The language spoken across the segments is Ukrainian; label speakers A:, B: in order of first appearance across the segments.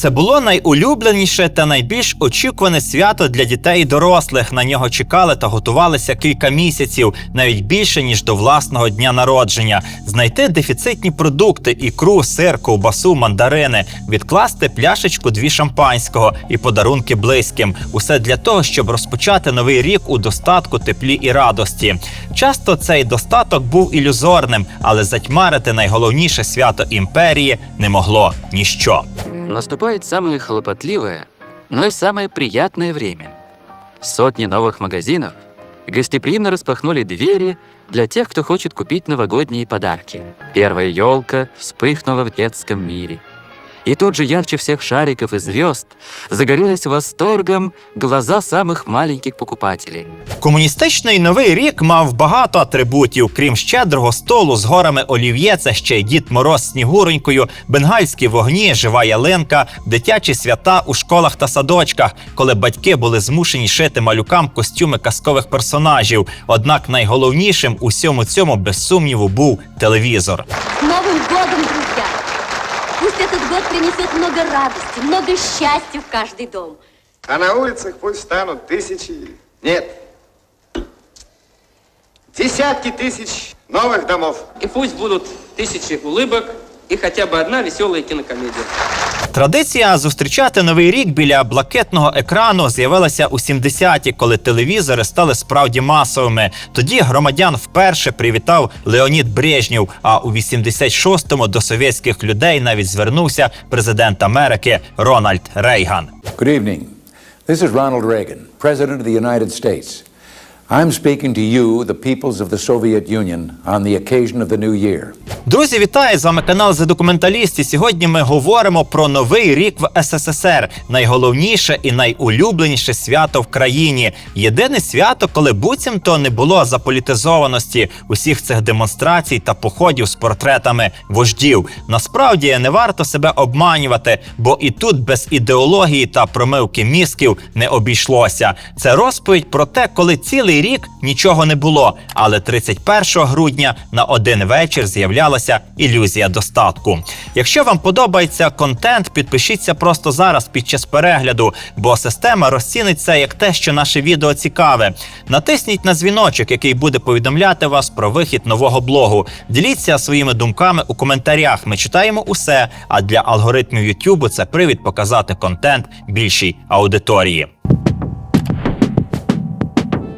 A: Це було найулюбленіше та найбільш очікуване свято для дітей і дорослих. На нього чекали та готувалися кілька місяців, навіть більше ніж до власного дня народження. Знайти дефіцитні продукти, ікру, сир, ковбасу, мандарини, відкласти пляшечку дві шампанського і подарунки близьким. Усе для того, щоб розпочати новий рік у достатку, теплі і радості. Часто цей достаток був ілюзорним, але затьмарити найголовніше свято імперії не могло ніщо.
B: Наступает самое хлопотливое, но и самое приятное время. Сотни новых магазинов гостеприимно распахнули двери для тех, кто хочет купить новогодние подарки. Первая елка вспыхнула в детском мире. И тут же ярче всех шариков и звезд загорелись восторгом глаза самых маленьких покупателей.
A: Комуністичний новий рік мав багато атрибутів, крім щедрого столу з горами олів'є, це ще й Дід Мороз з Снігуронькою, бенгальські вогні, жива ялинка, дитячі свята у школах та садочках, коли батьки були змушені шити малюкам костюми казкових персонажів. Однак найголовнішим у всьому цьому, без сумніву, був телевізор.
C: Друзья! Пусть этот год принесет много радости, много счастья в каждый дом.
D: А на улицах пусть станут тысячи, нет, десятки тысяч новых домов.
E: И пусть будут тысячи улыбок и хотя бы одна веселая кинокомедия.
A: Традиція зустрічати новий рік біля блакитного екрану з'явилася у 70-ті, коли телевізори стали справді масовими. Тоді громадян вперше привітав Леонід Брежнєв. А у 86-му до совєтських людей навіть звернувся президент Америки Рональд Рейган.
F: Good evening. This is Ronald Reagan, President of the United States. I'm speaking to you, the peoples of the Soviet Union, on the occasion of the new year.
A: Друзі, вітаю! З вами канал «За документаліст» Сьогодні ми говоримо про новий рік в СССР. Найголовніше і найулюбленіше свято в країні. Єдине свято, коли буцімто не було заполітизованості усіх цих демонстрацій та походів з портретами вождів. Насправді не варто себе обманювати, бо і тут без ідеології та промивки мізків не обійшлося. Це розповідь про те, коли цілий рік нічого не було, але 31 грудня на один вечір з'являлася ілюзія достатку. Якщо вам подобається контент, підпишіться просто зараз під час перегляду, бо система розцінить це як те, що наше відео цікаве. Натисніть на дзвіночок, який буде повідомляти вас про вихід нового блогу. Діліться своїми думками у коментарях. Ми читаємо усе. А для алгоритмів YouTube це привід показати контент більшій аудиторії.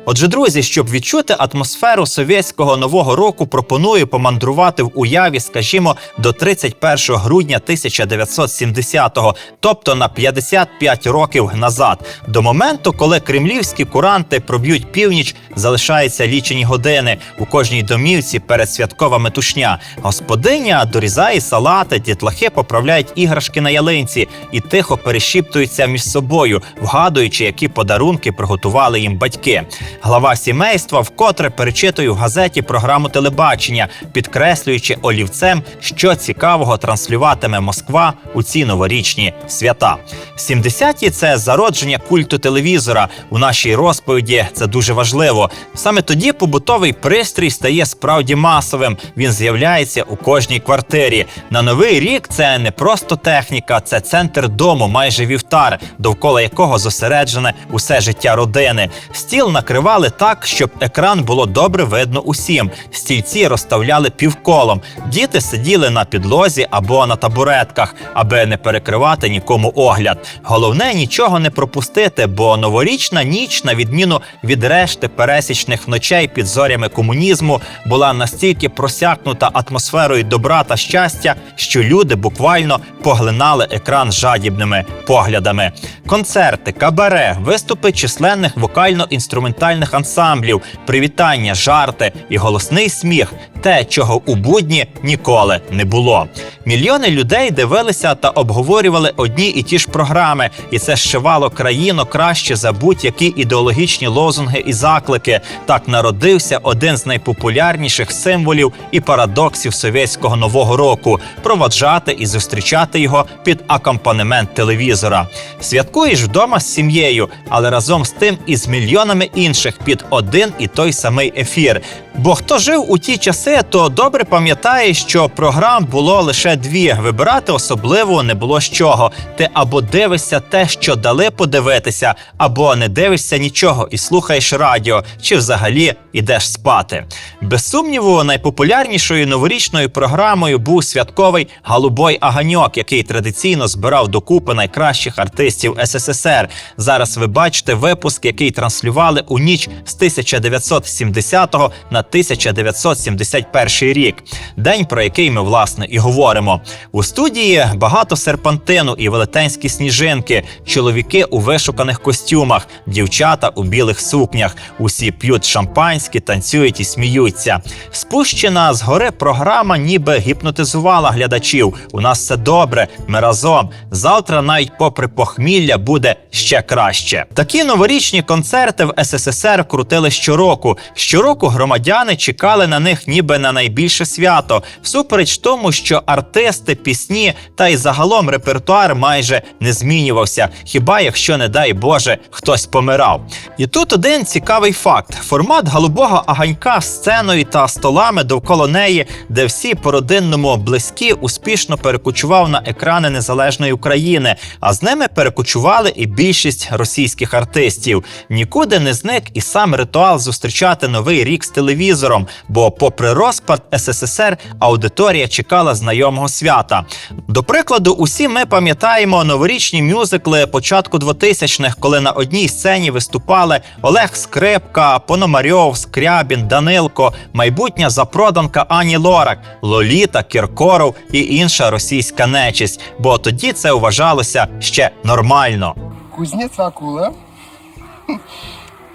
A: Отже, друзі, щоб відчути атмосферу совєтського нового року, пропоную помандрувати в уяві, скажімо, до 31 грудня 1970-го, тобто на 55 років назад. До моменту, коли кремлівські куранти проб'ють північ, залишаються лічені години. У кожній домівці передсвяткова метушня. Господиня дорізає салати, дітлахи поправляють іграшки на ялинці і тихо перешіптуються між собою, вгадуючи, які подарунки приготували їм батьки. Глава сімейства вкотре перечитує в газеті програму телебачення, підкреслюючи олівцем, що цікавого транслюватиме Москва у ці новорічні свята. 70-ті – це зародження культу телевізора. У нашій розповіді це дуже важливо. Саме тоді побутовий пристрій стає справді масовим. Він з'являється у кожній квартирі. На новий рік це не просто техніка, це центр дому, майже вівтар, довкола якого зосереджене усе життя родини. Стіл накривали так, щоб екран було добре видно усім. Стільці розставляли півколом. Діти сиділи на підлозі або на табуретках, аби не перекривати нікому огляд. Головне нічого не пропустити, бо новорічна ніч, на відміну від решти пересічних ночей під зорями комунізму, була настільки просякнута атмосферою добра та щастя, що люди буквально поглинали екран жадібними поглядами. Концерти, кабаре, виступи численних вокально-інструментальних ансамблів, привітання, жарти і голосний сміх те, чого у будні ніколи не було. Мільйони людей дивилися та обговорювали одні і ті ж програми, і це зшивало країну краще за будь-які ідеологічні лозунги і заклики. Так народився один з найпопулярніших символів і парадоксів совєтського нового року проводжати і зустрічати його під акомпанемент телевізора. Святкуєш вдома з сім'єю, але разом з тим і з мільйонами інших. Інших під один і той самий ефір. Бо хто жив у ті часи, то добре пам'ятає, що програм було лише дві. Вибирати особливо не було з чого. Ти або дивишся те, що дали подивитися, або не дивишся нічого і слухаєш радіо, чи взагалі ідеш спати. Без сумніву, найпопулярнішою новорічною програмою був святковий Голубой Аганьок, який традиційно збирав докупи найкращих артистів СССР. Зараз ви бачите випуск, який транслювали у ніч з 1970 на 1971 рік. День, про який ми власне і говоримо. У студії багато серпантину і велетенські сніжинки, чоловіки у вишуканих костюмах, дівчата у білих сукнях. Усі п'ють шампанське, танцюють і сміються. Спущена згори програма ніби гіпнотизувала глядачів. У нас все добре, ми разом. Завтра, навіть попри похмілля, буде ще краще. Такі новорічні концерти в СССР крутили щороку. Щороку громадяни чекали на них ніби на найбільше свято, всупереч тому, що артисти, пісні та й загалом репертуар майже не змінювався. Хіба якщо, не дай Боже, хтось помирав. І тут один цікавий факт: формат голубого аганька з сценою та столами довкола неї, де всі по родинному близькі, успішно перекочував на екрани незалежної України, а з ними перекочували і більшість російських артистів. Нікуди не зник і сам ритуал зустрічати новий рік з телевізором, бо, попри розпад СССР, аудиторія чекала знайомого свята. До прикладу, усі ми пам'ятаємо новорічні мюзикли початку 2000-х, коли на одній сцені виступали Олег Скрипка, Пономарьов, Скрябін, Данилко, майбутня запроданка Ані Лорак, Лоліта, Кіркоров і інша російська нечисть. Бо тоді це вважалося ще нормально.
G: Кузнец Акула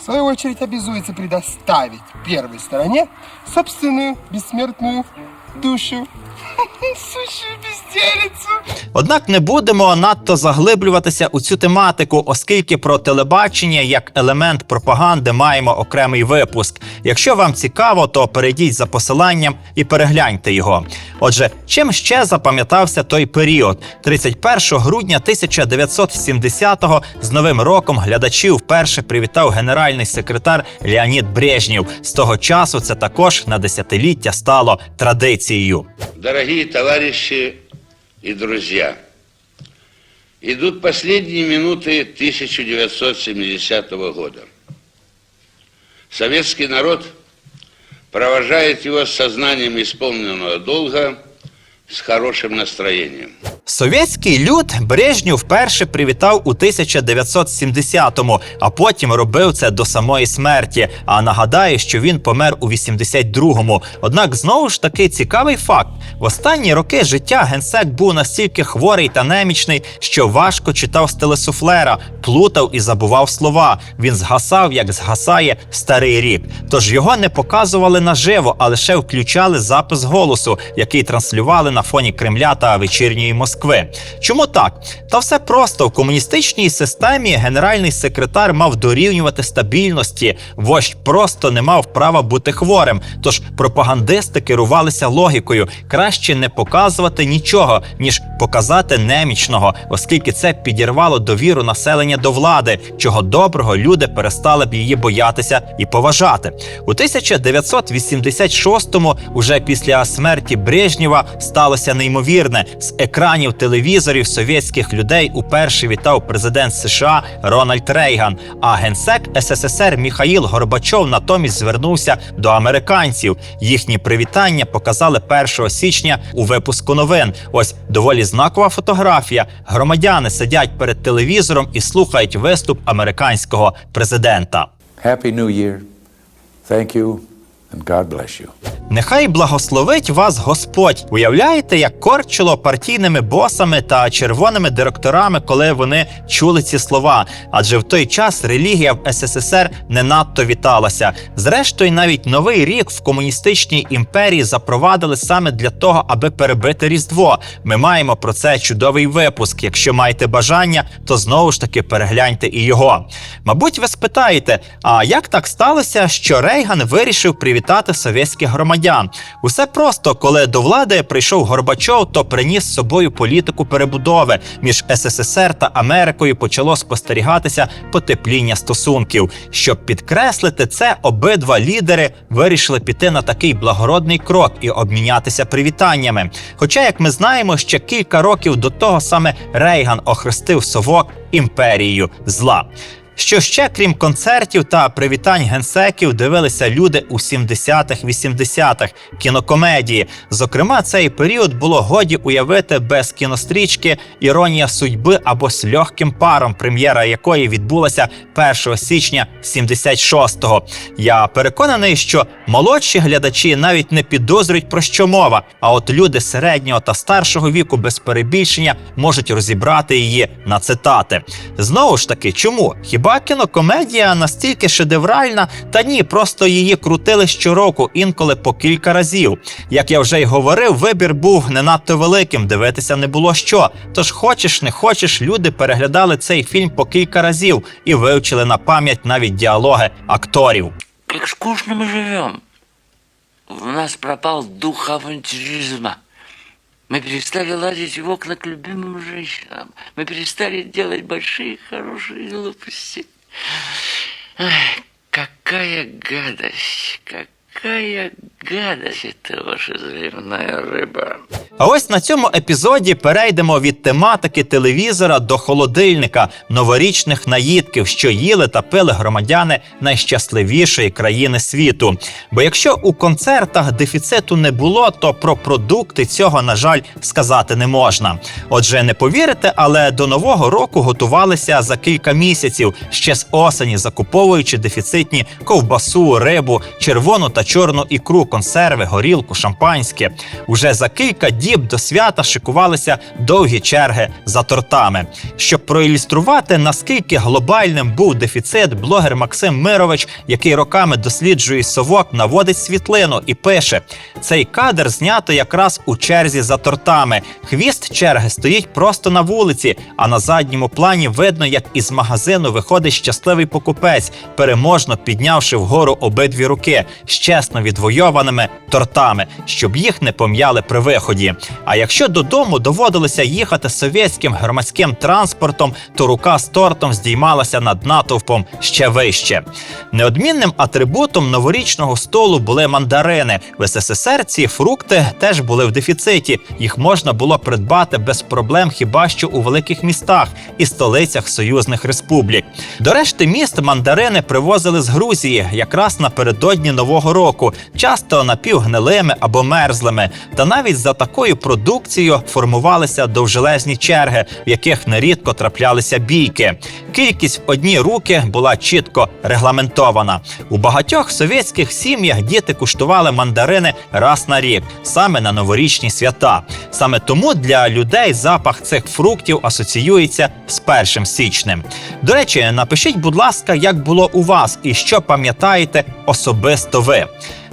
G: свою очередь обязуется предоставить первой стороне собственную бессмертную душу. Сущую безделицу.
A: Однак не будемо надто заглиблюватися у цю тематику, оскільки про телебачення як елемент пропаганди маємо окремий випуск. Якщо вам цікаво, то перейдіть за посиланням і перегляньте його. Отже, чим ще запам'ятався той період? 31 грудня 1970-го з новим роком глядачів вперше привітав генеральний секретар Леонід Брежнєв. З того часу це також на десятиліття стало традицією.
H: Дорогие товарищи и друзья, идут последние минуты 1970 года. Советский народ провожает его с сознанием исполненного долга, с хорошим настроением.
A: Совєтський люд Брежнєв вперше привітав у 1970-му, а потім робив це до самої смерті. А нагадаю, що він помер у 82-му. Однак знову ж таки цікавий факт: в останні роки життя генсек був настільки хворий та немічний, що важко читав з телесуфлера, плутав і забував слова. Він згасав, як згасає старий рік. Тож його не показували наживо, а лише включали запис голосу, який транслювали на фоні Кремля та вечірньої Москви. Чому так? Та все просто в комуністичній системі генеральний секретар мав дорівнювати стабільності. Вождь просто не мав права бути хворим. Тож пропагандисти керувалися логікою: краще не показувати нічого, ніж показати немічного, оскільки це підірвало довіру населення до влади, чого доброго люди перестали б її боятися і поважати. У 1986-му, уже після смерті Брежнєва, сталося неймовірне з екранів телевізорів совєтських людей уперше вітав президент США Рональд Рейган. А генсек СССР Міхаїл Горбачов натомість звернувся до американців. Їхні привітання показали 1 січня у випуску новин. Ось доволі знакова фотографія. Громадяни сидять перед телевізором і слухають виступ американського президента.
F: Happy New Year. Thank you, and God bless you.
A: Нехай благословить вас Господь. Уявляєте, як корчило партійними босами та червоними директорами, коли вони чули ці слова? Адже в той час релігія в СССР не надто віталася. Зрештою, навіть новий рік в комуністичній імперії запровадили саме для того, аби перебити Різдво. Ми маємо про це чудовий випуск. Якщо маєте бажання, то знову ж таки перегляньте і його. Мабуть, ви спитаєте, а як так сталося, що Рейган вирішив привітати совєтських громадян? громадян. Усе просто, коли до влади прийшов Горбачов, то приніс з собою політику перебудови між СССР та Америкою почало спостерігатися потепління стосунків. Щоб підкреслити це, обидва лідери вирішили піти на такий благородний крок і обмінятися привітаннями. Хоча, як ми знаємо, ще кілька років до того саме Рейган охрестив совок імперією зла. Що ще, крім концертів та привітань генсеків, дивилися люди у 70-х, 80-х кінокомедії. Зокрема, цей період було годі уявити без кінострічки Іронія судьби або з легким паром, прем'єра якої відбулася 1 січня 76-го. Я переконаний, що молодші глядачі навіть не підозрюють про що мова. А от люди середнього та старшого віку без перебільшення можуть розібрати її на цитати. Знову ж таки, чому? Хіба кінокомедія настільки шедевральна? Та ні, просто її крутили щороку, інколи по кілька разів. Як я вже й говорив, вибір був не надто великим, дивитися не було що. Тож, хочеш, не хочеш, люди переглядали цей фільм по кілька разів і вивчили на пам'ять навіть діалоги акторів.
I: Как скучно мы живем. У нас пропал дух авантюризма. Мы перестали лазить в окна к любимым женщинам. Мы перестали делать большие хорошие глупости. Ай, какая гадость, какая это ваша заливная рыба.
A: А ось на цьому епізоді перейдемо від тематики телевізора до холодильника новорічних наїдків, що їли та пили громадяни найщасливішої країни світу. Бо якщо у концертах дефіциту не було, то про продукти цього, на жаль, сказати не можна. Отже, не повірите, але до нового року готувалися за кілька місяців ще з осені, закуповуючи дефіцитні ковбасу, рибу, червону та чорну ікру, консерви, горілку, шампанське. Уже за кілька діб до свята шикувалися довгі черги за тортами. Щоб проілюструвати, наскільки глобальним був дефіцит, блогер Максим Мирович, який роками досліджує совок, наводить світлину і пише: цей кадр знято якраз у черзі за тортами. Хвіст черги стоїть просто на вулиці, а на задньому плані видно, як із магазину виходить щасливий покупець, переможно піднявши вгору обидві руки з чесно відвойованими тортами, щоб їх не пом'яли при виході. А якщо додому доводилося їхати совєтським громадським транспортом, то рука з тортом здіймалася над натовпом ще вище. Неодмінним атрибутом новорічного столу були мандарини. В СССР ці фрукти теж були в дефіциті. Їх можна було придбати без проблем хіба що у великих містах і столицях союзних республік. До решти міст мандарини привозили з Грузії якраз напередодні нового року, часто напівгнилими або мерзлими. Та навіть за такою продукцією формувалися довжелезні черги, в яких нерідко траплялися бійки. Кількість в одні руки була чітко регламентована. У багатьох совєтських сім'ях діти куштували мандарини раз на рік, саме на новорічні свята. Саме тому для людей запах цих фруктів асоціюється з першим січнем. До речі, напишіть, будь ласка, як було у вас і що пам'ятаєте особисто ви.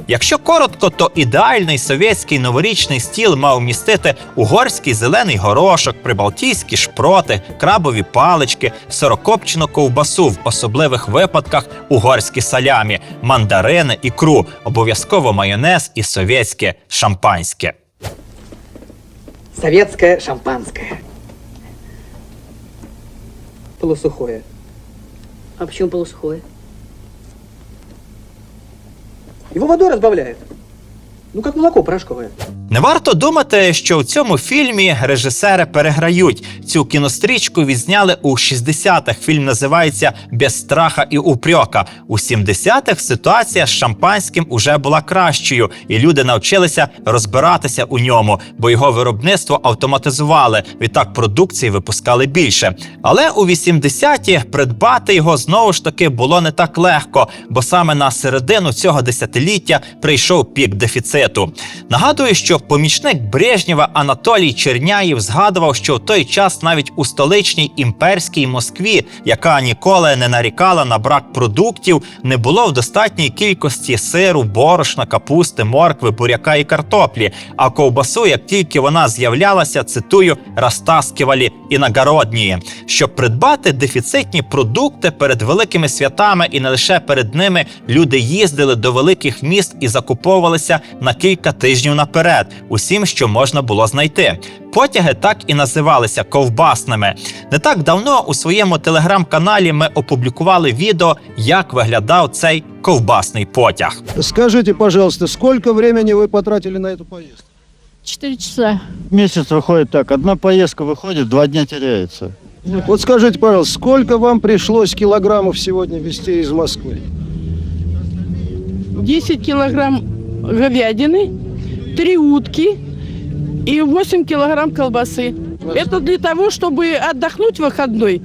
A: Якщо коротко, то ідеальний совєтський новорічний стіл мав містити угорський зелений горошок, прибалтійські шпроти, крабові палички, сорокопчену ковбасу в особливих випадках угорські салямі, мандарини, ікру, обов'язково майонез і совєтське шампанське.
J: Советское шампанское. Полусухое.
C: А почему полусухое?
J: Его водой разбавляют. Ну, как молоко порошковое.
A: Не варто думати, що в цьому фільмі режисери переграють. Цю кінострічку відзняли у 60-х. Фільм називається Без страха і упрьока. У 70-х ситуація з шампанським уже була кращою, і люди навчилися розбиратися у ньому, бо його виробництво автоматизували. Відтак продукції випускали більше. Але у 80-ті придбати його знову ж таки було не так легко, бо саме на середину цього десятиліття прийшов пік дефіциту. Нагадую, що помічник Брежнєва Анатолій Черняєв згадував, що в той час навіть у столичній імперській Москві, яка ніколи не нарікала на брак продуктів, не було в достатній кількості сиру, борошна, капусти, моркви, буряка і картоплі. А ковбасу, як тільки вона з'являлася, цитую, розтаскивалі іногородні. Щоб придбати дефіцитні продукти перед великими святами, і не лише перед ними люди їздили до великих міст і закуповувалися на кілька тижнів наперед, усім, що можна було знайти. Потяги так і називалися ковбасними. Не так давно у своєму телеграм-каналі ми опублікували відео, як виглядав цей ковбасний потяг.
K: Скажите, пожалуйста, сколько времени вы потратили на эту поездку?
L: Четыре часа.
K: Месяц выходит так. Одна поездка выходит, два дня теряется. Вот скажите, пожалуйста, сколько вам пришлось килограммов сегодня везти из Москвы?
L: 10 килограмм говядины, 3 утки и 8 килограмм колбасы. Это для того, чтобы отдохнуть в выходной.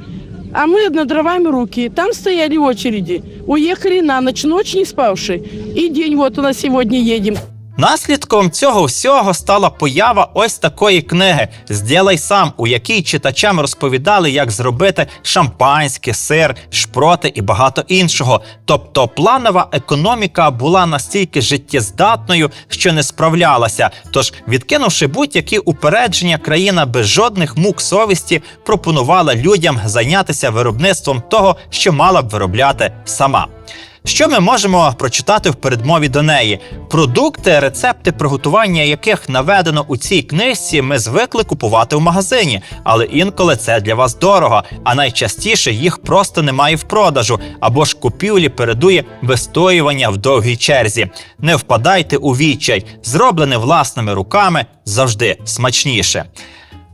L: А мы над дровами руки. Там стояли очереди. Уехали на ночь, ночь не спавши. И день вот у нас сегодня едем.
A: Наслідком цього всього стала поява ось такої книги Зділай сам, у якій читачам розповідали, як зробити шампанське, сир, шпроти і багато іншого. Тобто планова економіка була настільки життєздатною, що не справлялася. Тож, відкинувши будь-які упередження, країна без жодних мук совісті пропонувала людям зайнятися виробництвом того, що мала б виробляти сама. Що ми можемо прочитати в передмові до неї? Продукти, рецепти приготування яких наведено у цій книжці, ми звикли купувати в магазині, але інколи це для вас дорого, а найчастіше їх просто немає в продажу, або ж купівлі передує вистоювання в довгій черзі. Не впадайте у відчай, зроблене власними руками завжди смачніше.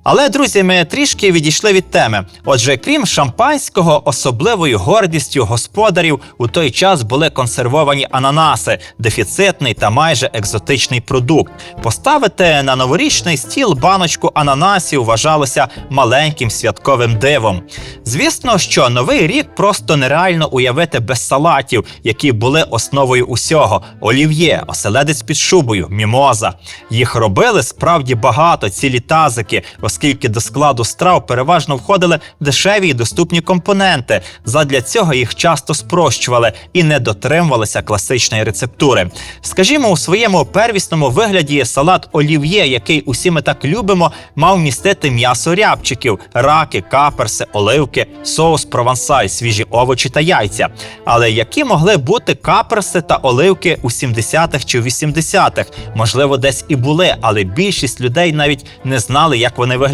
A: Але, друзі, ми трішки відійшли від теми. Отже, крім шампанського, особливою гордістю господарів у той час були консервовані ананаси, дефіцитний та майже екзотичний продукт. Поставити на новорічний стіл баночку ананасів вважалося маленьким святковим дивом. Звісно, що новий рік просто нереально уявити без салатів, які були основою усього: олів'є, оселедець під шубою, мімоза. Їх робили справді багато, цілі тазики, оскільки до складу страв переважно входили дешеві й доступні компоненти. Задля цього їх часто спрощували і не дотримувалися класичної рецептури. Скажімо, у своєму первісному вигляді салат олів'є, який усі ми так любимо, мав містити м'ясо рябчиків, раки, каперси, оливки, соус провансаль, свіжі овочі та яйця. Але які могли бути каперси та оливки у 70-х чи 80-х? Можливо, десь і були, але більшість людей навіть не знали, як вони виглядають.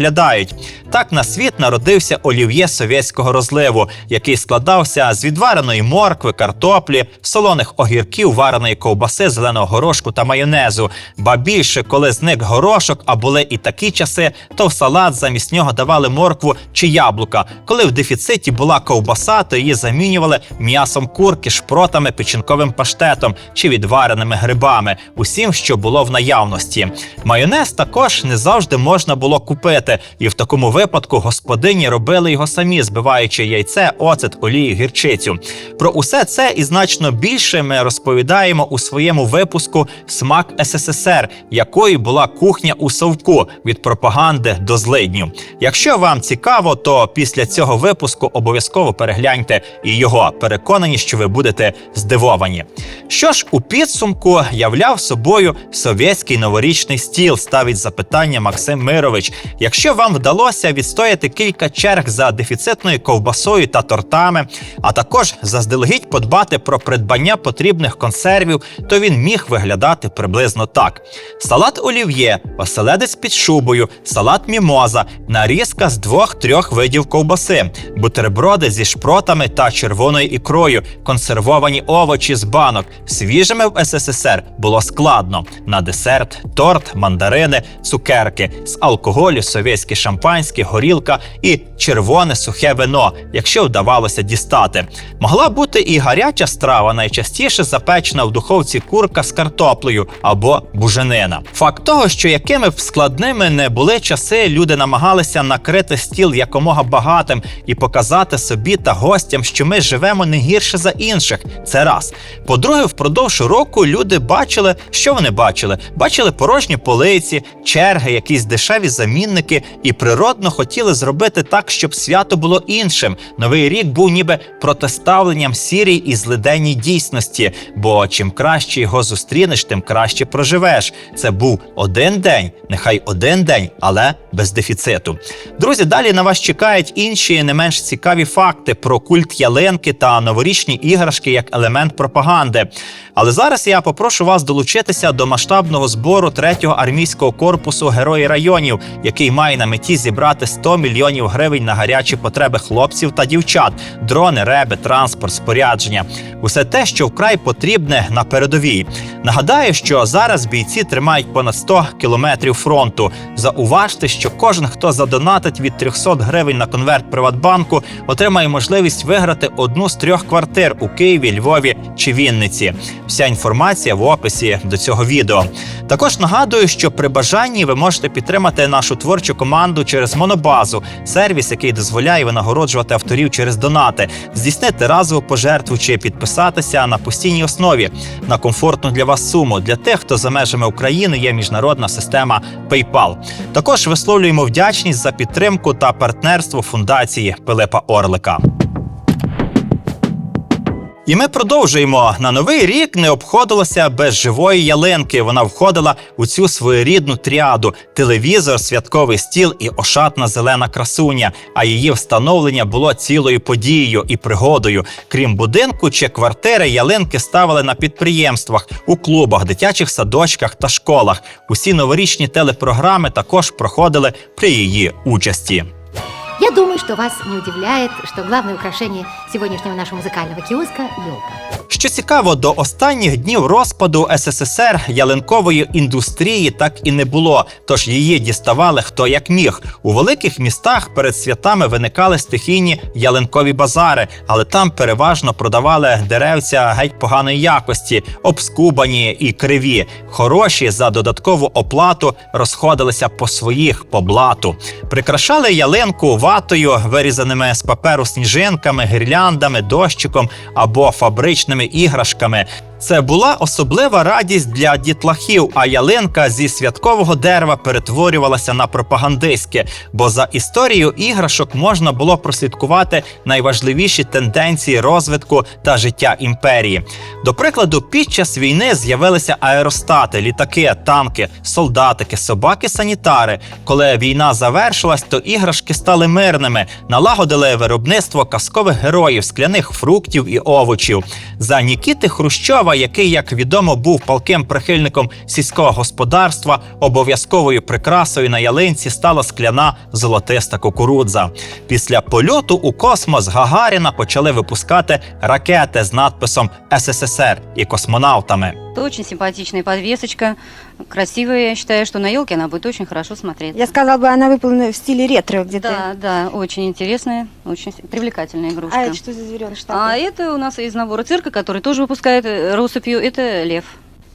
A: Так на світ народився олів'є совєтського розливу, який складався з відвареної моркви, картоплі, солоних огірків, вареної ковбаси, зеленого горошку та майонезу. Ба більше, коли зник горошок, а були і такі часи, то в салат замість нього давали моркву чи яблука. Коли в дефіциті була ковбаса, то її замінювали м'ясом курки, шпротами, печінковим паштетом чи відвареними грибами, усім, що було в наявності. Майонез також не завжди можна було купити, і в такому випадку господині робили його самі, збиваючи яйце, оцет, олію, гірчицю. Про усе це і значно більше ми розповідаємо у своєму випуску Смак СССР, якою була кухня у совку від пропаганди до злидню. Якщо вам цікаво, то після цього випуску обов'язково перегляньте і його. Переконані, що ви будете здивовані. Що ж у підсумку являв собою совєтський новорічний стіл, ставить запитання Максим Мирович. Якщо вам вдалося відстояти кілька черг за дефіцитною ковбасою та тортами, а також заздалегідь подбати про придбання потрібних консервів, то він міг виглядати приблизно так: салат олів'є, оселедець під шубою, салат мімоза, нарізка з двох-трьох видів ковбаси, бутерброди зі шпротами та червоною ікрою, консервовані овочі з банок. Свіжими в СССР було складно. На десерт, торт, мандарини, цукерки з алкоголю совєтське шампанське, горілка і червоне сухе вино, якщо вдавалося дістати. Могла бути і гаряча страва, найчастіше запечена в духовці курка з картоплею або буженина. Факт того, що якими б складними не були часи, люди намагалися накрити стіл якомога багатим і показати собі та гостям, що ми живемо не гірше за інших. Це раз. По-друге, впродовж року люди бачили, що вони бачили. Бачили порожні полиці, черги, якісь дешеві замінники, і природно хотіли зробити так, щоб свято було іншим. Новий рік був ніби протиставленням сірій і злиденній дійсності. Бо чим краще його зустрінеш, тим краще проживеш. Це був один день, нехай один день, але без дефіциту. Друзі, далі на вас чекають інші не менш цікаві факти про культ ялинки та новорічні іграшки як елемент пропаганди. Але зараз я попрошу вас долучитися до масштабного збору 3-го армійського корпусу Герої районів, який має на меті зібрати 100 мільйонів гривень на гарячі потреби хлопців та дівчат, дрони, реби, транспорт, спорядження. Усе те, що вкрай потрібне на передовій. Нагадаю, що зараз бійці тримають понад 100 кілометрів фронту. Зауважте, що кожен, хто задонатить від 300 гривень на конверт Приватбанку, отримає можливість виграти одну з трьох квартир у Києві, Львові чи Вінниці. Вся інформація в описі до цього відео. Також нагадую, що при бажанні ви можете підтримати нашу творчу команду через Монобазу, сервіс, який дозволяє винагороджувати авторів через донати, здійснити разову пожертву чи підписатися на постійній основі на комфортну для вас суму. Для тих, хто за межами України є міжнародна система PayPal. Також висловлюємо вдячність за підтримку та партнерство фундації Пилипа Орлика. І ми продовжуємо на новий рік не обходилося без живої ялинки. Вона входила у цю своєрідну тріаду: телевізор, святковий стіл і ошатна зелена красуня. А її встановлення було цілою подією і пригодою. Крім будинку чи квартири, ялинки ставили на підприємствах, у клубах, дитячих садочках та школах. Усі новорічні телепрограми також проходили при її участі.
M: Я думаю, что вас не удивляет, что главное украшение сегодняшнего нашего музыкального киоска – елка.
A: Що цікаво, до останніх днів розпаду СССР ялинкової індустрії так і не було, тож її діставали хто як міг. У великих містах перед святами виникали стихійні ялинкові базари, але там переважно продавали деревця геть поганої якості, обскубані і криві. Хороші за додаткову оплату розходилися по своїх по блату. Прикрашали ялинку ватою, вирізаними з паперу сніжинками, гірляндами, дощиком або фабричними іграшками. Це була особлива радість для дітлахів, а ялинка зі святкового дерева перетворювалася на пропагандистське, бо за історією іграшок можна було прослідкувати найважливіші тенденції розвитку та життя імперії. До прикладу, під час війни з'явилися аеростати, літаки, танки, солдатики, собаки-санітари. Коли війна завершилась, то іграшки стали мирними, налагодили виробництво казкових героїв, скляних фруктів і овочів. За Нікіти Хрущова, який, як відомо, був палким прихильником сільського господарства, обов'язковою прикрасою на ялинці стала скляна золотиста кукурудза. Після польоту у космос Гагаріна почали випускати ракети з надписом СССР і космонавтами.
N: Это очень симпатичная подвесочка, красивая. Я считаю, что на елке она будет очень хорошо смотреться.
O: Я сказала бы, она выполнена в стиле ретро где-то.
N: Да, да, очень интересная, очень с- привлекательная игрушка.
O: А это что за звереныш
N: А
O: такой?
N: это у нас из набора цирка, который тоже выпускает э, россыпью, это лев.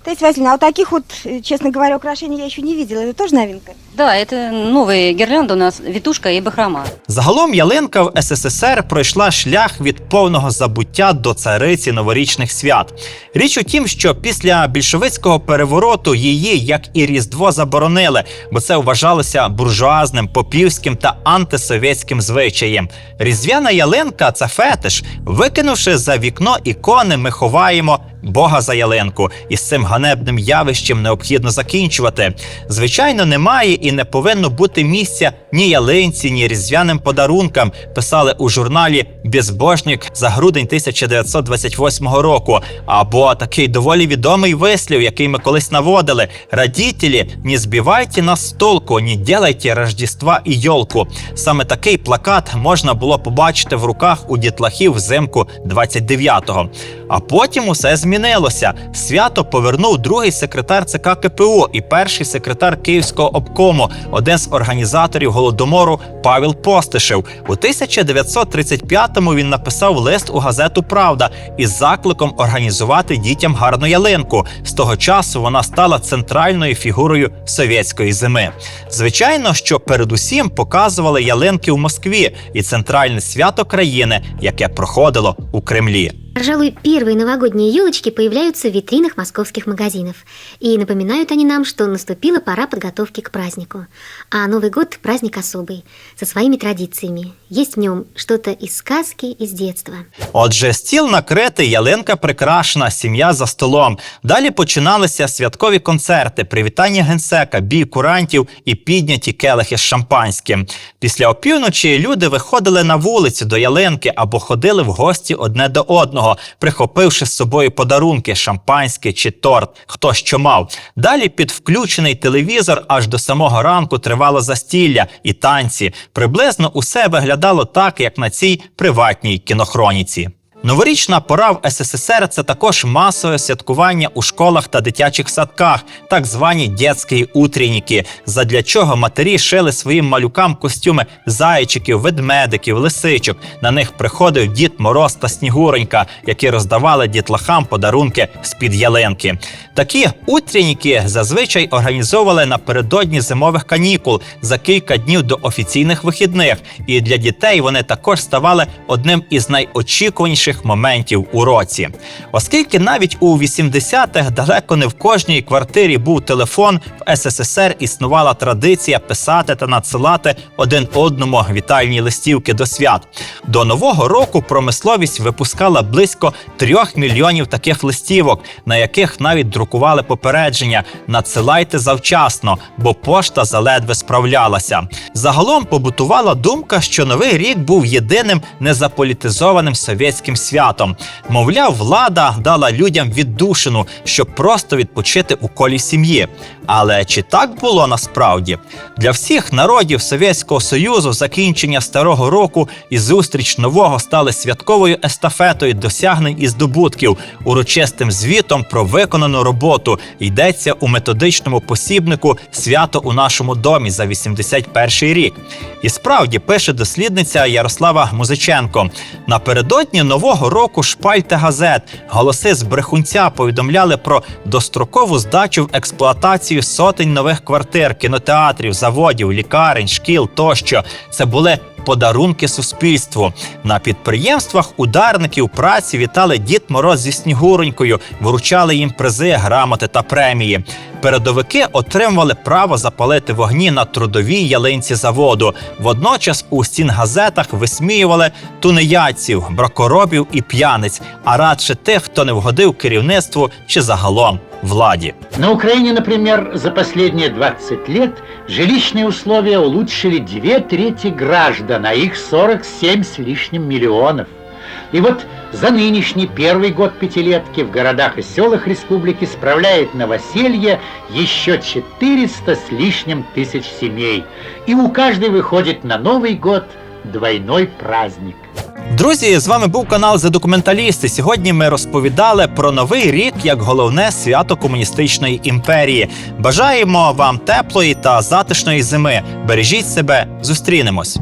O: Таисия Васильевна, а вот таких вот, э, честно говоря, украшений я еще не видела. Это тоже новинка?
N: Да, это новые гирлянды у нас, витушка и бахрома.
A: Загалом ялинка в СССР пройшла шлях від повного забуття до цариці новорічних свят. Річ у тім, що після більшовицького перевороту її, як і Різдво, заборонили, бо це вважалося буржуазним, попівським та антисовєтським звичаєм. Різдвяна ялинка це фетиш. Викинувши за вікно ікони, ми ховаємо Бога за ялинку, і з цим ганебним явищем необхідно закінчувати. Звичайно, немає і не повинно бути місця ні ялинці, ні різдвяним подарункам. Писали у журналі Безбожник за грудень 1928 року. Або такий доволі відомий вислів, який ми колись наводили: Радітелі, не збивайте нас з толку, не ділайте Рождества і йолку. Саме такий плакат можна було побачити в руках у дітлахів взимку 29-го. А потім усе змінилося. Свято повернув другий секретар ЦК КПУ і перший секретар Київського обкому, один з організаторів голодомору Павел Постишев. У 1935-му він написав лист у газету Правда із закликом організувати дітям гарну ялинку. З того часу вона стала центральною фігурою совєтської зими. Звичайно, що передусім показували ялинки у Москві і центральне свято країни, яке проходило у Кремлі.
M: Пожалуй, первые новогодние елочки появляются в витринах московских магазинов. И напоминают они нам, что наступила пора подготовки к празднику. А Новый год – праздник особый, со своими традициями. Есть в нем что-то из сказки, из детства.
A: Отже, стіл накритий, ялинка прикрашена, сім'я за столом. Далі починалися святкові концерти, привітання генсека, бій курантів і підняті келихи з шампанським. Після опівночі люди виходили на вулицю до ялинки або ходили в гості одне до одного, прихопивши з собою подарунки, шампанське чи торт, хто що мав. Далі під включений телевізор аж до самого ранку тривало застілля і танці. Приблизно усе виглядало так, як на цій приватній кінохроніці. Новорічна пора в СССР це також масове святкування у школах та дитячих садках, так звані дітські утренніки, задля чого матері шили своїм малюкам костюми зайчиків, ведмедиків, лисичок. На них приходив дід Мороз та Снігуронька, які роздавали дітлахам подарунки з-під ялинки. Такі утренніки зазвичай організовували напередодні зимових канікул за кілька днів до офіційних вихідних, і для дітей вони також ставали одним із найочікуваніших моментів у році. Оскільки навіть у 80-х далеко не в кожній квартирі був телефон, в СССР існувала традиція писати та надсилати один одному вітальні листівки до свят. До нового року промисловість випускала близько трьох мільйонів таких листівок, на яких навіть друкували попередження: надсилайте завчасно, бо пошта заледве справлялася. Загалом побутувала думка, що новий рік був єдиним незаполітизованим совєтським святом. Мовляв, влада дала людям віддушину, щоб просто відпочити у колі сім'ї. Але чи так було насправді? Для всіх народів Совєтського Союзу закінчення старого року і зустріч нового стали святковою естафетою досягнень і здобутків, урочистим звітом про виконану роботу. Йдеться у методичному посібнику Свято у нашому домі за 81 рік. І справді пише дослідниця Ярослава Музиченко. Напередодні нового року шпальти газет, голоси з брехунця повідомляли про дострокову здачу в експлуатацію сотень нових квартир, кінотеатрів, заводів, лікарень, шкіл тощо. Це були подарунки суспільству. На підприємствах ударників праці вітали Дід Мороз зі Снігуронькою, вручали їм призи, грамоти та премії. Передовики отримували право запалити вогні на трудовій ялинці заводу. Водночас у стінгазетах висміювали тунеядців, бракоробів і п'яниць, а радше тих, хто не вгодив керівництву чи загалом владі.
P: На Украине, например, за последние 20 лет жилищные условия улучшили две трети граждан, а их 47 с лишним миллионов. И вот за нынешний первый год пятилетки в городах и селах республики справляет новоселье еще 400 с лишним тысяч семей. И у каждой выходит на Новый год двойной праздник.
A: Друзі, з вами був канал «За документалісти». Сьогодні ми розповідали про новий рік як головне свято комуністичної імперії. Бажаємо вам теплої та затишної зими. Бережіть себе, зустрінемось.